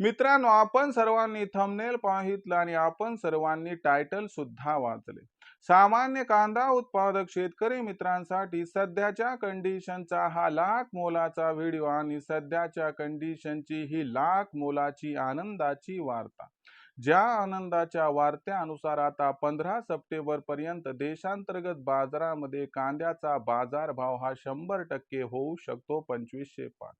मित्रांनो आपण सर्वांनी थंबनेल पाहितलं आणि आपण सर्वांनी टायटल सुद्धा वाचले. सामान्य कांदा उत्पादक शेतकरी मित्रांसाठी सध्याच्या कंडिशनचा हा लाख मोलाचा व्हिडिओ आणि सध्याच्या कंडिशनची ही लाख मोलाची आनंदाची वार्ता. ज्या आनंदाच्या वार्त्यानुसार आता पंधरा सप्टेंबर पर्यंत देशांतर्गत बाजारामध्ये कांद्याचा बाजारभाव हा शंभर टक्के होऊ शकतो पंचवीसशे पाच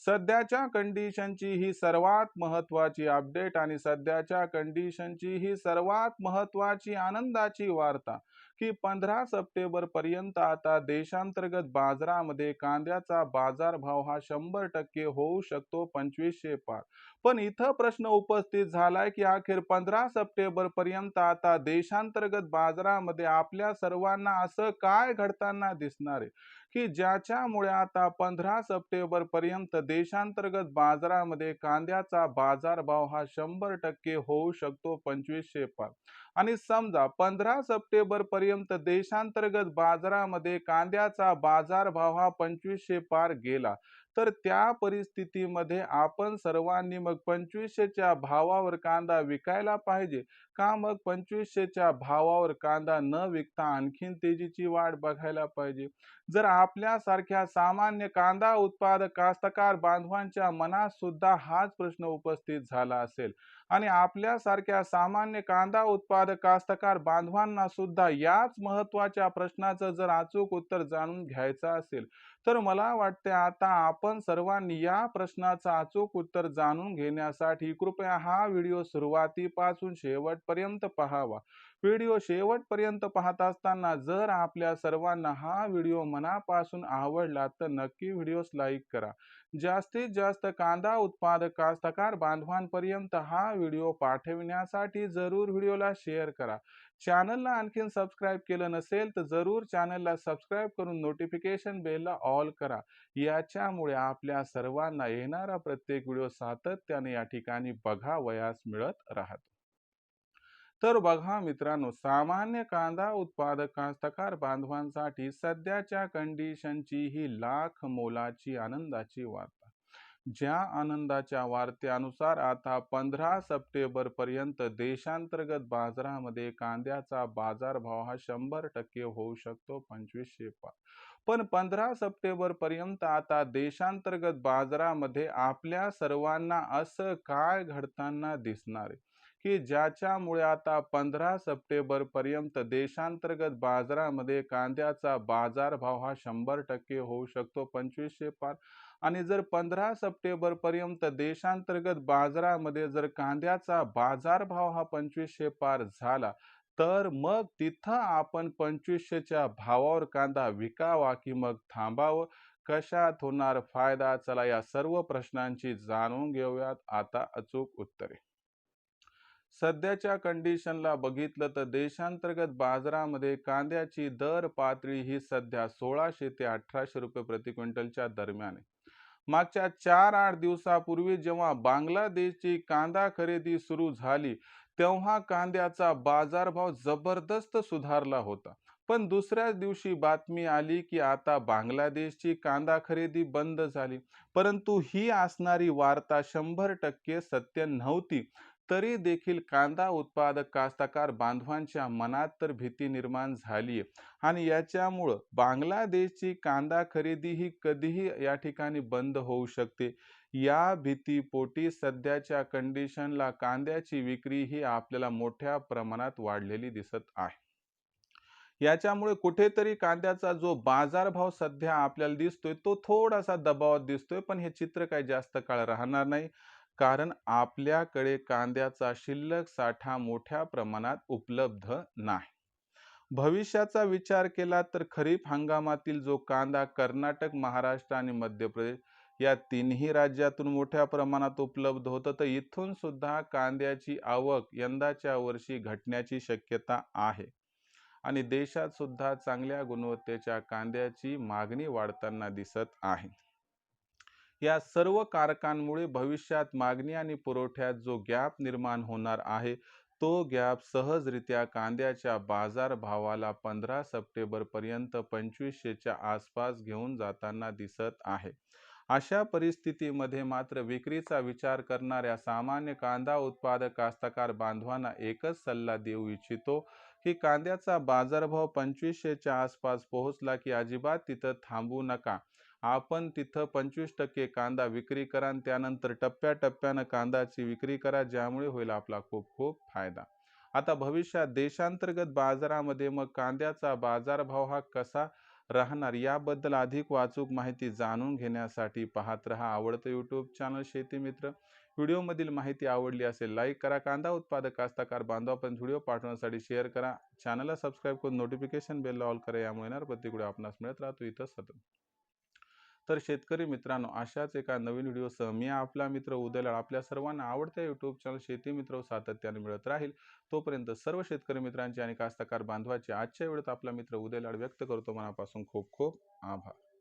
सध्याच्या कंडिशनची ही सर्वात महत्वाची अपडेट आणि सध्याच्या कंडिशनची ही सर्वात महत्वाची आनंदाची वार्ता की पंधरा सप्टेंबर पर्यंत आता देशांतर्गत बाजारामध्ये कांद्याचा बाजारभाव हा शंभर टक्के होऊ शकतो पंचवीसशे पार. पण इथं प्रश्न उपस्थित झालाय की अखेर पंधरा सप्टेंबर पर्यंत आता देशांतर्गत बाजारामध्ये आपल्या सर्वांना असं काय घडताना दिसणार आहे? की ज्याच्यामुळे आता पंधरा सप्टेंबर पर्यंत देशांतर्गत बाजारामध्ये कांद्याचा बाजारभाव हा शंभर टक्के होऊ शकतो पंचवीसशे पार. आणि समजा पंधरा सप्टेंबर पर्यंत देशांतर्गत बाजारामध्ये कांद्याचा बाजारभाव हा पंचवीसशे पार गेला तर त्या परिस्थितीमध्ये आपण सर्वांनी मग पंचवीसशेच्या भावावर कांदा विकायला पाहिजे. का मग पंचवीसशेच्या भावावर कांदा न विकता आणखीन तेजीची वाट बघायला पाहिजे? जर आपल्यासारख्या सामान्य कांदा उत्पादक कास्तकार बांधवांच्या मनात सुद्धा हाच प्रश्न उपस्थित झाला असेल आणि आपल्यासारख्या सामान्य कांदा उत्पादक कास्तकार बांधवांना सुद्धा याच महत्त्वाच्या प्रश्नाचं जर अचूक उत्तर जाणून घ्यायचं असेल तर मला वाटते आता आपण सर्वांनी या प्रश्नाचं अचूक उत्तर जाणून घेण्यासाठी कृपया हा व्हिडिओ सुरुवातीपासून शेवटपर्यंत पहावा. व्हिडिओ शेवटपर्यंत पाहत असताना जर आपल्या सर्वांना हा व्हिडिओ मनापासून आवडला तर नक्की व्हिडिओस लाईक करा. जास्तीत जास्त कांदा उत्पादक कास्तकार बांधवांपर्यंत हा व्हिडिओ पाठविण्यासाठी जरूर व्हिडिओला शेअर करा. चॅनलला आणखीन सबस्क्राईब केलं नसेल तर जरूर चॅनलला सबस्क्राईब करून नोटिफिकेशन बेलला ऑल करा. याच्यामुळे आपल्या सर्वांना येणारा प्रत्येक व्हिडिओ सातत्याने या ठिकाणी बघावयास मिळत राहतो. तर बघा मित्रांनो सामान्य कांदा उत्पादक कास्तकार बांधवांसाठी सध्याच्या कंडिशनची ही लाख मोलाची आनंदाची वार्ता ज्या आनंदाच्या वार्त्यानुसार आता पंधरा सप्टेंबर पर्यंत देशांतर्गत बाजारामध्ये कांद्याचा बाजारभाव हा शंभर टक्के होऊ शकतो पंचवीसशे पाच पण पंधरा सप्टेंबर पर्यंत आता देशांतर्गत बाजारामध्ये आपल्या सर्वांना असं काय घडताना दिसणार आहे? की ज्याच्यामुळे आता पंधरा सप्टेंबर पर्यंत देशांतर्गत बाजारामध्ये कांद्याचा बाजारभाव हा शंभर टक्के होऊ शकतो पंचवीसशे पार. आणि जर पंधरा सप्टेंबर पर्यंत देशांतर्गत बाजारामध्ये जर कांद्याचा बाजारभाव हा पंचवीसशे पार झाला तर मग तिथं आपण पंचवीसशेच्या भावावर कांदा विकावा की मग थांबावं? कशात होणार फायदा? चला या सर्व प्रश्नांची जाणून घेऊयात. आता अचूक उत्तरे. सध्याच्या कंडिशनला बघितलं तर देशांतर्गत बाजारामध्ये कांद्याची दर पातळी ही सध्या सोळाशे ते अठराशे रुपये प्रति क्विंटलच्या दरम्यान आहे. मागच्या चार आठ दिवसापूर्वी जेव्हा बांगलादेशची कांदा खरेदी सुरू झाली तेव्हा कांद्याचा बाजारभाव जबरदस्त सुधारला होता. पण दुसऱ्याच दिवशी बातमी आली की आता बांगलादेशची कांदा खरेदी बंद झाली. परंतु ही असणारी वार्ता शंभर टक्के सत्य नव्हती. तरी देखील कांदा उत्पादक कास्तकार बांधवांच्या मनात तर भीती निर्माण झाली आहे आणि याच्यामुळं बांगलादेशची कांदा खरेदी ही कधीही या ठिकाणी बंद होऊ शकते. या भीतीपोटी सध्याच्या कंडिशनला कांद्याची विक्री ही आपल्याला मोठ्या प्रमाणात वाढलेली दिसत आहे. याच्यामुळे कुठेतरी कांद्याचा जो बाजारभाव सध्या आपल्याला दिसतोय तो थोडासा दबावात दिसतोय पण हे चित्र काही जास्त काळ राहणार नाही. कारण आपल्याकडे कांद्याचा शिल्लक साठा मोठ्या प्रमाणात उपलब्ध नाही. भविष्याचा विचार केला तर खरीप हंगामातील जो कांदा कर्नाटक महाराष्ट्र आणि मध्य प्रदेश या तिन्ही राज्यातून मोठ्या प्रमाणात उपलब्ध होतं तर इथून सुद्धा कांद्याची आवक यंदाच्या वर्षी घटण्याची शक्यता आहे. आणि देशात सुद्धा चांगल्या गुणवत्तेच्या कांद्याची मागणी वाढताना दिसत आहे. या सर्व कारकांमुळे भविष्यात मागणी आणि पुरवठ्यात जो गॅप निर्माण होणार आहे तो गॅप सहजरित्या कांद्याच्या बाजारभावाला पंधरा सप्टेंबरपर्यंत पंचवीसशेच्या आसपास घेऊन जाताना दिसत आहे. अशा परिस्थितीमध्ये मात्र विक्रीचा विचार करणाऱ्या सामान्य कांदा उत्पादक कास्तकार बांधवांना एकच सल्ला देऊ इच्छितो की कांद्याचा बाजारभाव पंचवीसशेच्या आसपास पोहोचला की अजिबात तिथं थांबू नका. आपण तिथं पंचवीस टक्के कांदा विक्री करा आणि त्यानंतर टप्प्याटप्प्यानं कांदाची विक्री करा ज्यामुळे होईल आपला खूप खूप फायदा. आता भविष्यात देशांतर्गत बाजारामध्ये मग कांद्याचा बाजारभाव हा कसा राहणार याबद्दल अधिक वाचूक माहिती जाणून घेण्यासाठी पाहत रहा आवडतं यूट्यूब चॅनल शेती मित्र. व्हिडिओमधील माहिती आवडली असेल लाईक करा. कांदा उत्पादक कास्ताकार बांधवापर्यंत व्हिडिओ पाठवण्यासाठी शेअर करा. चॅनलला सबस्क्राईब करून नोटिफिकेशन बेल ऑल करा यामुळे येणार प्रत्येक आपणास मिळत राहतो. इथं सतत. तर शेतकरी मित्रांनो अशाच एका नवीन व्हिडिओसह मी आपला मित्र उदयलाळ आपल्या सर्वांना आवडत्या यूट्यूब चॅनल शेती मित्र सातत्याने मिळत राहील. तोपर्यंत सर्व शेतकरी मित्रांचे आणि कास्तकार बांधवाचे आजच्या वेळेत आपला मित्र उदयलाड व्यक्त करतो. मनापासून खूप खूप आभार.